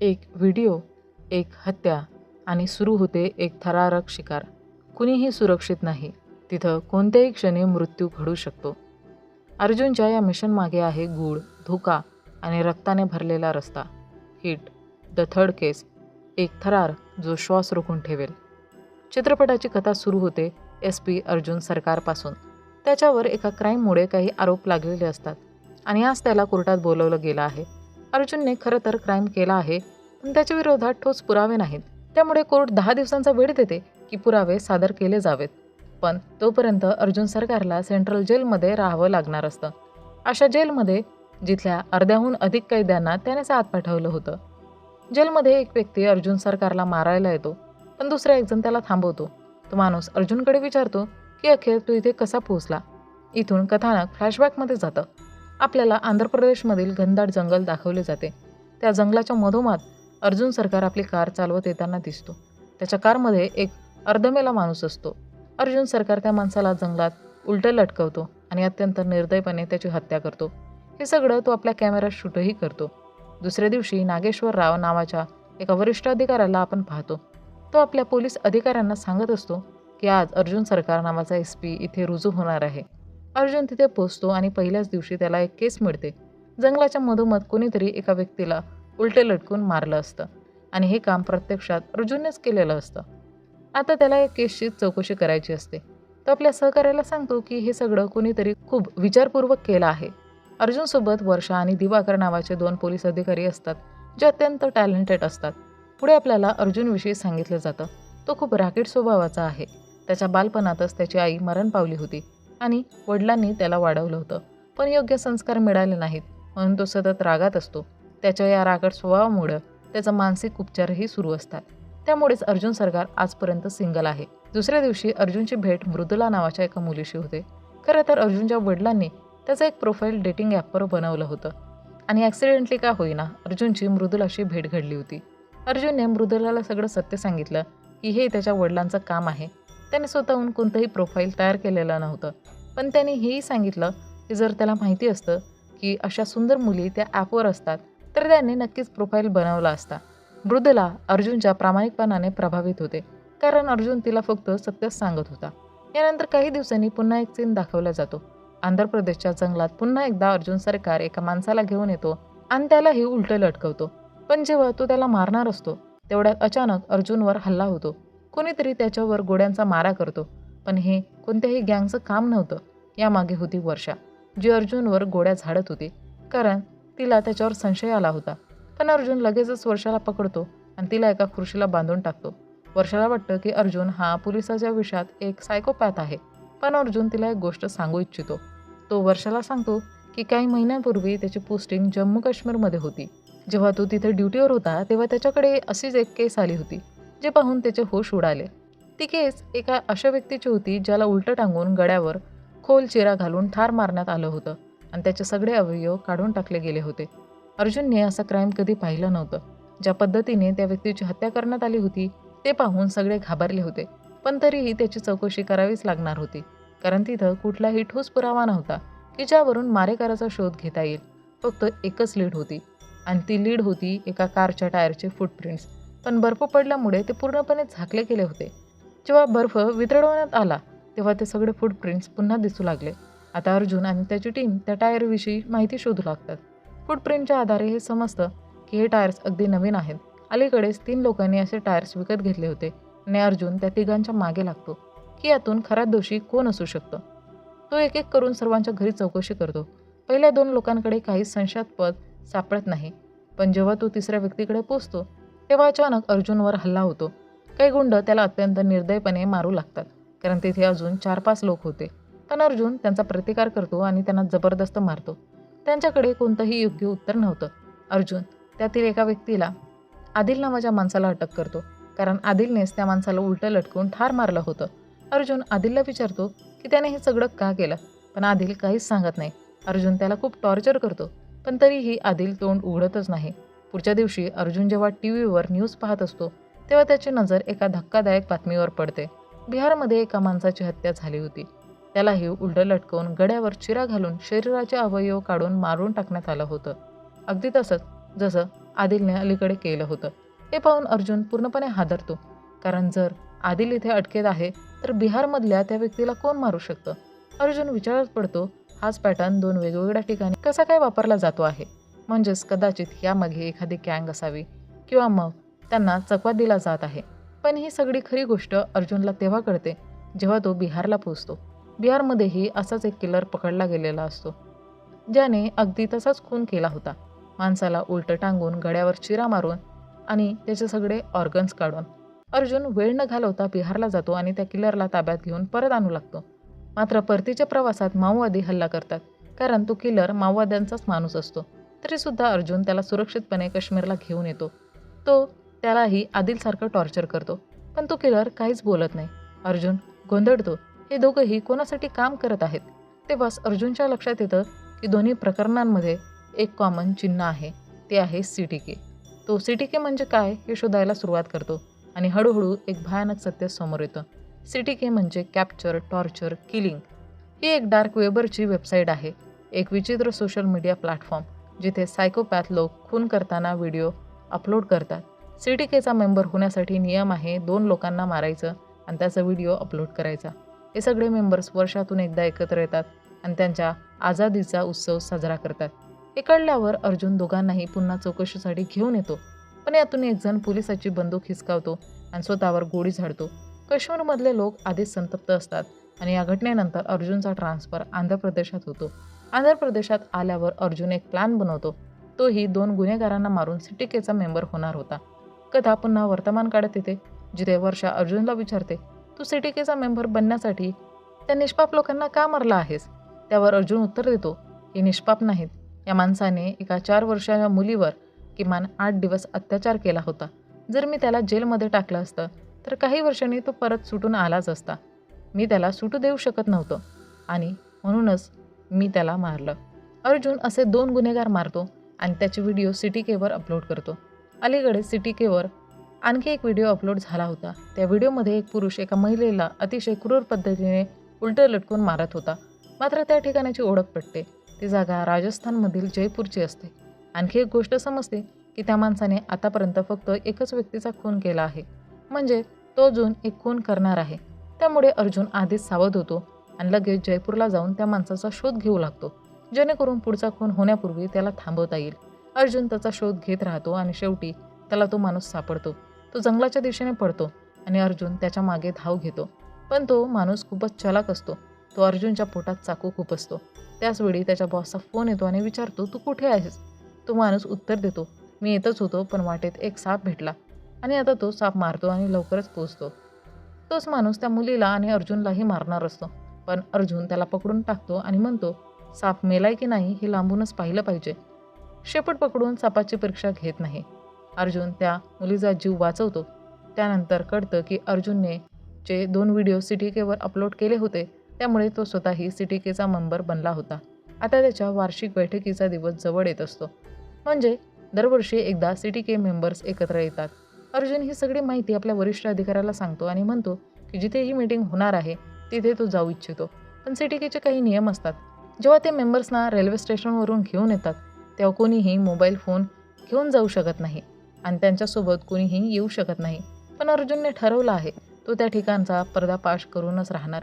एक व्हिडिओ एक हत्या आणि सुरू होते एक थरारक शिकार. कुणीही सुरक्षित नाही. तिथं कोणत्याही क्षणी मृत्यू घडू शकतो. अर्जुनच्या या मिशनमागे आहे गूढ धोका आणि रक्ताने भरलेला रस्ता. हिट द थर्ड केस एक थरार जो श्वास रोखून ठेवेल. चित्रपटाची कथा सुरू होते एस पी अर्जुन सरकारपासून. त्याच्यावर एका क्राईममुळे काही आरोप लागलेले असतात आणि आज त्याला कोर्टात बोलवलं गेलं आहे. अर्जुनने खरं तर क्राईम केला आहे पण त्याच्या विरोधात ठोस पुरावे नाहीत. त्यामुळे कोर्ट दहा दिवसांचा वेळ देते की पुरावे सादर केले जावेत. पण तोपर्यंत अर्जुन सरकारला सेंट्रल जेलमध्ये राहावं लागणार असतं. अशा जेलमध्ये जिथल्या अर्ध्याहून अधिक कैद्यांना त्यानेच आत पाठवलं होतं. जेलमध्ये एक व्यक्ती अर्जुन सरकारला मारायला येतो पण दुसरा एकजण त्याला थांबवतो. तो माणूस अर्जुनकडे विचारतो की अखेर तू इथे कसा पोहोचला? इथून कथानक फ्लॅशबॅकमध्ये जातं. आपल्याला आंध्र प्रदेशमधील घनदाट जंगल दाखवले जाते. त्या जंगलाच्या मधोमध अर्जुन सरकार आपली कार चालवत येताना दिसतो. त्याच्या कारमध्ये एक अर्धमेला माणूस असतो. अर्जुन सरकार त्या माणसाला जंगलात उलटं लटकवतो आणि अत्यंत निर्दयपणे त्याची हत्या करतो. हे सगळं तो आपल्या कॅमेऱ्यात शूटही करतो. दुसऱ्या दिवशी नागेश्वर राव नावाच्या एका वरिष्ठ अधिकाऱ्याला आपण पाहतो. तो आपल्या पोलीस अधिकाऱ्यांना सांगत असतो की आज अर्जुन सरकार नावाचा एस पी इथे रुजू होणार आहे. अर्जुन तिथे पोचतो आणि पहिल्याच दिवशी त्याला एक केस मिळते. जंगलाच्या मधोमध कोणीतरी एका व्यक्तीला उलटे लटकून मारलं असतं आणि हे काम प्रत्यक्षात अर्जुननेच केलेलं असतं. आता त्याला या केसची चौकशी करायची असते. तो आपल्या सहकार्याला सांगतो की हे सगळं कोणीतरी खूप विचारपूर्वक केलं आहे. अर्जुनसोबत वर्षा आणि दिवाकर नावाचे दोन पोलीस अधिकारी असतात जे अत्यंत टॅलेंटेड असतात. पुढे आपल्याला अर्जुनविषयी सांगितलं जातं. तो खूप राकेट स्वभावाचा आहे. त्याच्या बालपणातच त्याची आई मरण पावली होती. आणि वडिलांनी त्याला वाढवलं होतं. पण योग्य संस्कार मिळाले नाहीत म्हणून तो सतत रागात असतो. त्याच्या या रागड स्वभावामुळं त्याचा मानसिक उपचारही सुरू असतात. त्यामुळेच अर्जुन सरकार आजपर्यंत सिंगल आहे. दुसऱ्या दिवशी अर्जुनची भेट मृदुला नावाच्या एका मुलीशी होते. खरं तर अर्जुनच्या वडिलांनी त्याचं एक प्रोफाईल डेटिंग ॲपवर बनवलं होतं. आणि ॲक्सिडेंटली का होईना अर्जुनची मृदुलाशी भेट घडली होती. अर्जुनने मृदुलाला सगळं सत्य सांगितलं की हे त्याच्या वडिलांचं काम आहे. त्याने स्वतःहून कोणतंही प्रोफाईल तयार केलेलं नव्हतं. पण त्याने हेही सांगितलं की जर त्याला माहिती असतं की अशा सुंदर मुली त्या ॲपवर असतात तर त्याने नक्कीच प्रोफाईल बनवला असता. मृदला अर्जुनच्या प्रामाणिकपणाने प्रभावित होते कारण अर्जुन तिला फक्त सत्यच सांगत होता. यानंतर काही दिवसांनी पुन्हा एक सीन दाखवला जातो. आंध्र प्रदेशच्या जंगलात पुन्हा एकदा अर्जुन सरकार एका माणसाला घेऊन येतो आणि त्यालाही उलटं लटकवतो. पण जेव्हा तो त्याला मारणार असतो तेवढ्यात अचानक अर्जुनवर हल्ला होतो. कोणीतरी त्याच्यावर गोड्यांचा मारा करतो. पण हे कोणत्याही गँगचं काम नव्हतं. यामागे होती वर्षा जी अर्जुनवर गोड्या झाडत होती. कारण तिला त्याच्यावर संशय आला होता. पण अर्जुन लगेचच वर्षाला पकडतो आणि तिला एका खुर्शीला बांधून टाकतो. वर्षाला वाटतं की अर्जुन हा पोलिसाच्या विषयात एक सायकोपॅथ आहे. पण अर्जुन तिला एक गोष्ट सांगू इच्छितो. तो वर्षाला सांगतो की काही महिन्यांपूर्वी त्याची पोस्टिंग जम्मू काश्मीरमध्ये होती. जेव्हा तो तिथे ड्युटीवर होता तेव्हा त्याच्याकडे अशीच एक केस आली होती. जे पाहून त्याचे होश उडाले. ती केस एका अशा व्यक्तीची होती ज्याला उलटं टांगून गड्यावर खोल चिरा घालून ठार मारण्यात आलं होतं आणि त्याचे सगळे अवयव काढून टाकले गेले होते. अर्जुनने असं क्राईम कधी पाहिलं नव्हतं. ज्या पद्धतीने त्या व्यक्तीची हत्या करण्यात आली होती ते पाहून सगळे घाबरले होते. पण तरीही त्याची चौकशी करावीच लागणार होती. कारण तिथं कुठलाही ठोस पुरावा नव्हता की ज्यावरून मारेकराचा शोध घेता येईल. फक्त एकच लीड होती. आणि ती लीड होती एका कारच्या टायरचे फुटप्रिंट्स पण बर्फ पडल्यामुळे ते पूर्णपणे झाकले गेले होते. जेव्हा बर्फ वितळवण्यात आला तेव्हा ते सगळे फुटप्रिंट्स पुन्हा दिसू लागले. आता अर्जुन आणि त्याची टीम त्या टायरविषयी माहिती शोधू लागतात. फुटप्रिंटच्या आधारे हे समजतं की हे टायर्स अगदी नवीन आहेत. अलीकडेच तीन लोकांनी असे टायर्स विकत घेतले होते आणि अर्जुन त्या तिघांच्या मागे लागतो की यातून खरा दोषी कोण असू शकतं? तो एक एक करून सर्वांच्या घरी चौकशी करतो. पहिल्या दोन लोकांकडे काही संशयास्पद सापडत नाही पण जेव्हा तो तिसऱ्या व्यक्तीकडे पोचतो तेव्हा अचानक अर्जुनवर हल्ला होतो. काही गुंड त्याला अत्यंत निर्दयपणे मारू लागतात. कारण तेथे अजून चार पाच लोक होते. पण अर्जुन त्यांचा प्रतिकार करतो आणि त्यांना जबरदस्त मारतो. त्यांच्याकडे कोणतंही योग्य उत्तर नव्हतं. अर्जुन त्यातील एका व्यक्तीला आदिल नावाच्या माणसाला अटक करतो. कारण आदिलनेच त्या माणसाला उलटं लटकून ठार मारलं होतं. अर्जुन आदिलला विचारतो की त्याने हे सगळं का केलं? पण आदिल काहीच सांगत नाही. अर्जुन त्याला खूप टॉर्चर करतो. पण तरीही आदिल तोंड उघडतच नाही. पुढच्या दिवशी अर्जुन जेव्हा टी व्हीवर न्यूज पाहत असतो तेव्हा त्याची नजर एका धक्कादायक बातमीवर पडते. बिहारमध्ये एका माणसाची हत्या झाली होती. त्यालाही उलटं लटकवून गड्यावर चिरा घालून शरीराचे अवयव काढून मारून टाकण्यात आलं होतं. अगदी तसंच जसं आदिलने अलीकडे केलं होतं. हे पाहून अर्जुन पूर्णपणे हादरतो. कारण जर आदिल इथे अटकेत आहे तर बिहारमधल्या त्या व्यक्तीला कोण मारू शकतं? अर्जुन विचारात पडतो हाच पॅटर्न दोन वेगवेगळ्या ठिकाणी कसा काय वापरला जातो आहे? म्हणजेच कदाचित यामागे एखादी गँग असावी किंवा मग त्यांना चकवा दिला जात आहे. पण ही सगळी खरी गोष्ट अर्जुनला तेव्हा कळते जेव्हा तो बिहारला पोचतो बिहारमध्येही असाच एक किलर पकडला गेलेला असतो ज्याने अगदी तसाच खून केला होता. माणसाला उलटं टांगून गड्यावर चिरा मारून आणि त्याचे सगळे ऑर्गन्स काढून अर्जुन वेळ न घालवता बिहारला जातो आणि त्या किलरला ताब्यात घेऊन परत आणू लागतो. मात्र परतीच्या प्रवासात माओवादी हल्ला करतात कारण तो किलर माओवाद्यांचाच माणूस असतो. तरीसुद्धा अर्जुन त्याला सुरक्षितपणे काश्मीरला घेऊन येतो. तो त्यालाही आदिलसारखं टॉर्चर करतो. पण तो किलर काहीच बोलत नाही. अर्जुन गोंधळतो. हे दोघंही कोणासाठी काम करत आहेत? तेव्हाच अर्जुनच्या लक्षात येतं की दोन्ही प्रकरणांमध्ये एक कॉमन चिन्ह आहे. ते आहे सी टी के तो सी टी के म्हणजे काय हे शोधायला सुरुवात करतो आणि हळूहळू एक भयानक सत्य समोर येतं. सी टी के म्हणजे कॅप्चर टॉर्चर किलिंग ही एक डार्क वेबरची वेबसाईट आहे. एक विचित्र सोशल मीडिया प्लॅटफॉर्म जिथे सायकोपॅथ लोक खून करताना व्हिडिओ अपलोड करतात. सी टी केचा मेंबर होण्यासाठी नियम आहे दोन लोकांना मारायचं आणि त्याचा व्हिडिओ अपलोड करायचा. हे सगळे मेंबर्स वर्षातून एकदा एकत्र येतात आणि त्यांच्या आझादीचा उत्सव साजरा करतात. हे कळल्यावर अर्जुन दोघांनाही पुन्हा चौकशीसाठी घेऊन येतो. पण यातून एकजण पोलिसाची बंदूक हिसकावतो आणि स्वतःवर गोळी झाडतो. काश्मीरमधले लोक आधीच संतप्त असतात आणि या घटनेनंतर अर्जुनचा ट्रान्सफर आंध्र प्रदेशात होतो. आंध्र प्रदेशात आल्यावर अर्जुन एक प्लॅन बनवतो. तोही दोन गुन्हेगारांना मारून सिटिकेचा मेंबर होणार होता. कथा पुन्हा वर्तमान काळात येते जिथे वर्षा अर्जुनला विचारते तू सिटिकेचा मेंबर बनण्यासाठी त्या निष्पाप लोकांना का मारला आहेस? त्यावर अर्जुन उत्तर देतो हे निष्पाप नाहीत. या माणसाने एका चार वर्षाच्या मुलीवर किमान आठ दिवस अत्याचार केला होता. जर मी त्याला जेलमध्ये टाकलं असतं तर काही वर्षांनी तो परत सुटून आलाच असता. मी त्याला सुटू देऊ शकत नव्हतं. आणि म्हणूनच मी त्याला मारलं. अर्जुन असे दोन गुन्हेगार मारतो आणि त्याचे व्हिडिओ सिटी केवर अपलोड करतो. अलीकडे सिटी केवर आणखी एक व्हिडिओ अपलोड झाला होता. त्या व्हिडिओमध्ये एक पुरुष एका महिलेला अतिशय क्रूर पद्धतीने उलटं लटकून मारत होता. मात्र त्या ठिकाणाची ओळख पटते. ती जागा राजस्थानमधील जयपूरची असते. आणखी एक गोष्ट समजते की त्या माणसाने आतापर्यंत फक्त एकच व्यक्तीचा खून केला आहे. म्हणजे तो अजून एक खून करणार आहे. त्यामुळे अर्जुन आधीच सावध होतो. आणि लगेच जयपूरला जाऊन त्या माणसाचा शोध घेऊ लागतो. जेणेकरून पुढचा खून होण्यापूर्वी त्याला थांबवता येईल. अर्जुन त्याचा शोध घेत राहतो आणि शेवटी त्याला तो माणूस सापडतो. तो जंगलाच्या दिशेने पडतो आणि अर्जुन त्याच्यामागे धाव घेतो. पण तो माणूस खूपच चलाक असतो. तो अर्जुनच्या पोटात चाकू खूप असतो. त्याचवेळी त्याच्या बॉसचा फोन येतो आणि विचारतो तू कुठे आहेस? तो माणूस उत्तर देतो मी येतच होतो पण वाटेत एक साप भेटला. आणि आता तो साप मारतो आणि लवकरच पोचतो तोच माणूस त्या मुलीला आणि अर्जुनलाही मारणार असतो. पण अर्जुन त्याला पकडून टाकतो आणि म्हणतो साप मेलाय की नाही हे लांबूनच पाहिलं पाहिजे. शेपूट पकडून सापाची परीक्षा घेत नाही. अर्जुन त्या मुलीचा जीव वाचवतो. त्यानंतर कळतं की अर्जुनने जे दोन व्हिडिओ सिटीकेवर अपलोड केले होते त्यामुळे तो स्वतःही सिटीकेचा मेंबर बनला होता. आता त्याच्या वार्षिक बैठकीचा दिवस जवळ येत असतो. म्हणजे दरवर्षी एकदा सिटी के मेंबर्स एकत्र येतात. अर्जुन ही सगळी माहिती आपल्या वरिष्ठ अधिकाऱ्याला सांगतो आणि म्हणतो की जिथे ही मीटिंग होणार आहे तिथे तो जाऊ इच्छितो. पण सिटी केचे काही नियम असतात. जेव्हा ते मेंबर्सना रेल्वे स्टेशनवरून घेऊन येतात तेव्हा कोणीही मोबाईल फोन घेऊन जाऊ शकत नाही. आणि त्यांच्यासोबत कोणीही येऊ शकत नाही. पण अर्जुनने ठरवलं आहे तो त्या ठिकाणचा पर्दापाश करूनच राहणार.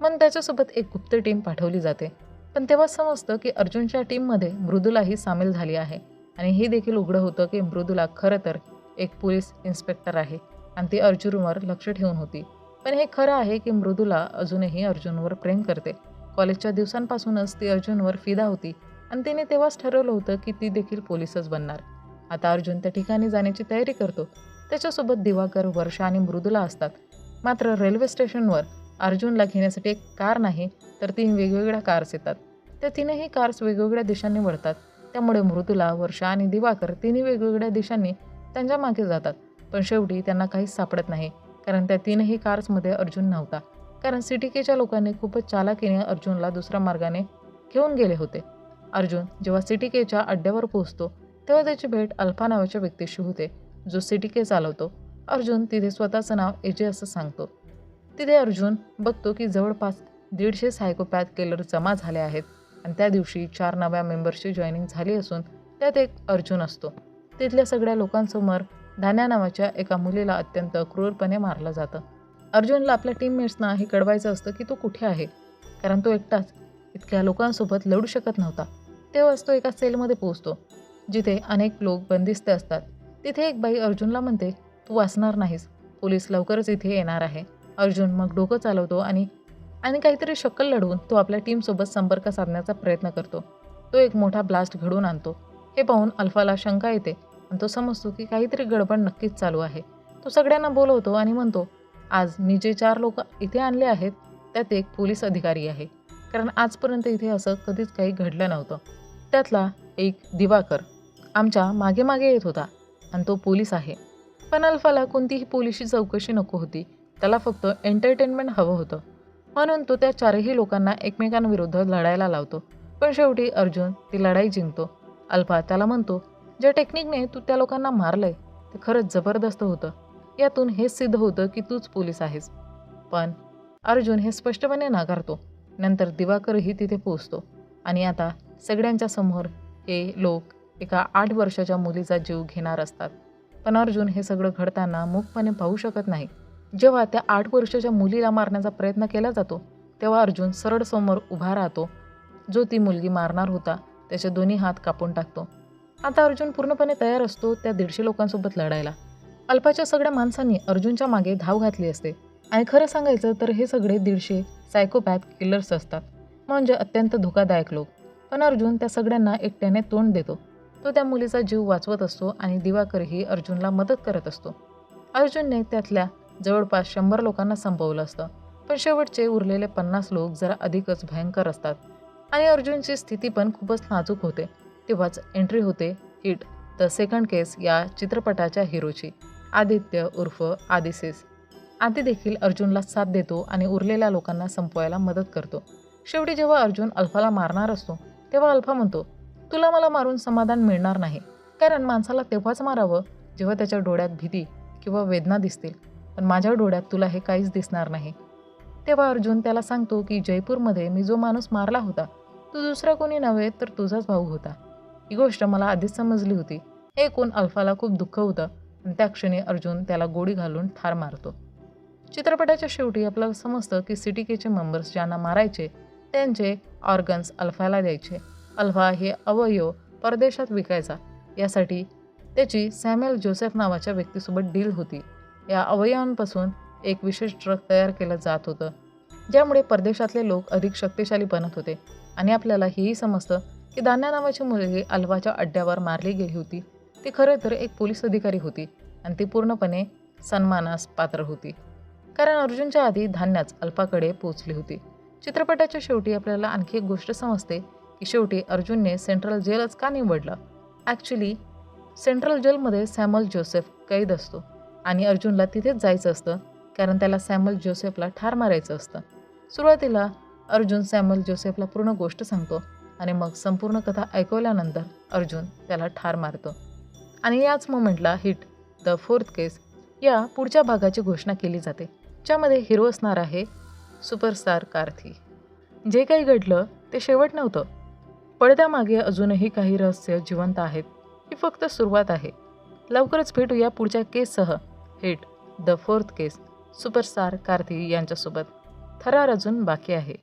मग त्याच्यासोबत एक गुप्त टीम पाठवली जाते. पण तेव्हा समजतं की अर्जुनच्या टीममध्ये मृदुलाही सामील झाली आहे. आणि हे देखील उघडं होतं की मृदुला खरं तर एक पोलीस इन्स्पेक्टर आहे. आणि ती अर्जुनवर लक्ष ठेवून होती. पण हे खरं आहे की मृदुला अजूनही अर्जुनवर प्रेम करते. कॉलेजच्या दिवसांपासूनच ती अर्जुनवर फिदा होती आणि तिने तेव्हाच ठरवलं होतं की ती देखील पोलीसच बनणार. आता अर्जुन त्या ठिकाणी जाण्याची तयारी करतो. त्याच्यासोबत दिवाकर वर्षा आणि मृदुला असतात. मात्र रेल्वे स्टेशनवर अर्जुनला घेण्यासाठी एक कार नाही तर तीन वेगवेगळ्या कार्स येतात. त्या तीनही कार्स वेगवेगळ्या दिशांनी वळतात. त्यामुळे मृदुला वर्षा आणि दिवाकर तिन्ही वेगवेगळ्या दिशांनी त्यांच्या मागे जातात. पण शेवटी त्यांना काहीच सापडत नाही. कारण त्या तीनही कार्समध्ये अर्जुन नव्हता. कारण सिटीकेच्या लोकांनी खूपच चालाकीने अर्जुनला दुसऱ्या मार्गाने घेऊन गेले होते. अर्जुन जेव्हा सिटीकेच्या अड्ड्यावर पोहोचतो तेव्हा त्याची भेट अल्फा नावाच्या व्यक्तीशी होते जो सिटीके चालवतो. अर्जुन तिथे स्वतःचं नाव एजे असं सांगतो. तिथे अर्जुन बघतो की जवळपास दीडशे सायकोपॅथ केलर जमा झाले आहेत आणि त्या दिवशी चार नव्या मेंबर्सची जॉईनिंग झाली असून त्यात एक अर्जुन असतो. तिथल्या सगळ्या लोकांसमोर धान्या नावाच्या एका मुलीला अत्यंत क्रूरपणे मारलं जातं. अर्जुनला आपल्या टीममेट्सना हे कळवायचं असतं की तो कुठे आहे. कारण तो एकटाच. इतक्या लोकांसोबत लढू शकत नव्हता. तेव्हाच तो एका सेलमध्ये पोहोचतो. जिथे अनेक लोक बंदिस्त असतात. तिथे एक बाई अर्जुनला म्हणते तू वाचणार नाहीस. पोलीस लवकरच इथे येणार आहे. अर्जुन मग डोकं चालवतो आणि आणि काहीतरी शक्कल लढवून तो आपल्या टीमसोबत संपर्क साधण्याचा प्रयत्न करतो. तो एक मोठा ब्लास्ट घडवून आणतो. हे पाहून अल्फाला शंका येते. आणि तो समजतो की काहीतरी गडबड नक्कीच चालू आहे. तो सगळ्यांना बोलवतो आणि म्हणतो आज मी जे चार लोक इथे आणले आहेत त्यात एक पोलीस अधिकारी आहे. कारण आजपर्यंत इथे असं कधीच काही घडलं नव्हतं. त्यातला एक दिवाकर आमच्या मागे मागे येत होता आणि तो पोलीस आहे. पण अल्फाला कोणतीही पोलिसची चौकशी नको होती. त्याला फक्त एंटरटेनमेंट हवं होतं. म्हणून तो त्या चारही लोकांना एकमेकांविरुद्ध लढायला लावतो. पण शेवटी अर्जुन ती लढाई जिंकतो. अल्फा त्याला म्हणतो ज्या टेक्निकने तू त्या लोकांना मारलंय ते खरंच जबरदस्त होतं. यातून हेच सिद्ध होतं की तूच पोलीस आहेस. पण अर्जुन हे स्पष्टपणे नाकारतो. नंतर दिवाकरही तिथे पोचतो आणि आता सगळ्यांच्या समोर हे लोक एका आठ वर्षाच्या मुलीचा जीव घेणार असतात. पण अर्जुन हे सगळं घडताना मूकपणे पाहू शकत नाही. जेव्हा त्या आठ वर्षाच्या मुलीला मारण्याचा प्रयत्न केला जातो तेव्हा अर्जुन सरळ समोर उभा राहतो. जो ती मुलगी मारणार होता त्याचे दोन्ही हात कापून टाकतो. आता अर्जुन पूर्णपणे तयार असतो त्या दीडशे लोकांसोबत लढायला. अल्पाच्या सगळ्या माणसांनी अर्जुनच्या मागे धाव घातली असते. आणि खरं सांगायचं तर हे सगळे दीडशे सायकोपॅथ किलर्स असतात. म्हणजे अत्यंत धोकादायक लोक. पण अर्जुन त्या सगळ्यांना एकट्याने तोंड देतो. तो त्या मुलीचा जीव वाचवत असतो आणि दिवाकरही अर्जुनला मदत करत असतो. अर्जुनने त्यातल्या जवळपास शंभर लोकांना संपवलं असतं. पण शेवटचे उरलेले पन्नास लोक जरा अधिकच भयंकर असतात. आणि अर्जुनची स्थिती पण खूपच नाजूक होते. तेव्हाच एंट्री होते हिट द सेकंड केस या चित्रपटाच्या हिरोची. आदित्य उर्फ आदिसेस. आदी देखील अर्जुनला साथ देतो आणि उरलेल्या लोकांना संपवायला मदत करतो. शेवटी जेव्हा अर्जुन अल्फाला मारणार असतो तेव्हा अल्फा म्हणतो तुला मला मारून समाधान मिळणार नाही. कारण माणसाला तेव्हाच मारावं जेव्हा त्याच्या डोळ्यात भीती किंवा वेदना दिसतील. पण माझ्या डोळ्यात तुला हे काहीच दिसणार नाही. तेव्हा अर्जुन त्याला सांगतो की जयपूरमध्ये मी जो माणूस मारला होता तो दुसरा कोणी नव्हे तर तुझाच भाऊ होता. ही गोष्ट मला आधीच समजली होती. हे ऐकून अल्फाला खूप दुःख होतं आणि त्या क्षणी अर्जुन त्याला गोळी घालून ठार मारतो. चित्रपटाच्या शेवटी आपल्याला समजतं की सिटी केचे मेंबर्स ज्यांना मारायचे त्यांचे ऑर्गन्स अल्फाला द्यायचे. अल्फा हे अवयव परदेशात विकायचा. यासाठी त्याची सॅम्युअल जोसेफ नावाच्या व्यक्तीसोबत डील होती. या अवयवांपासून एक विशेष ड्रग तयार केलं जात होतं ज्यामुळे परदेशातले लोक अधिक शक्तिशाली बनत होते. आणि आपल्याला हेही समजतं की दान्या नावाची मुलगी अल्फाच्या अड्ड्यावर मारली गेली होती. ती खरं तर एक पोलीस अधिकारी होती आणि ती पूर्णपणे सन्मानास पात्र होती. कारण अर्जुनच्या आधी धान्याच अल्फाकडे पोचली होती. चित्रपटाच्या शेवटी आपल्याला आणखी एक गोष्ट समजते की शेवटी अर्जुनने सेंट्रल जेलच का निवडलं? ॲक्च्युली सेंट्रल जेलमध्ये सॅमल जोसेफ कैद असतो आणि अर्जुनला तिथेच जायचं असतं कारण त्याला सॅमल जोसेफला ठार मारायचं असतं. सुरुवातीला अर्जुन सॅमल जोसेफला पूर्ण गोष्ट सांगतो आणि मग संपूर्ण कथा ऐकवल्यानंतर अर्जुन त्याला ठार मारतो. आणि याच मोमेंटला हिट द फोर्थ केस या पुढच्या भागाची घोषणा केली जाते ज्यामध्ये हिरो असणार आहे सुपरस्टार कार्थी. जे काही घडलं ते शेवट नव्हतं. पडद्यामागे अजूनही काही रहस्य जिवंत आहेत ही फक्त सुरुवात आहे. लवकरच भेटूया पुढच्या केससह hit the fourth case superstar Karthi यांच्यासोबत. थरार अजून बाकी आहे.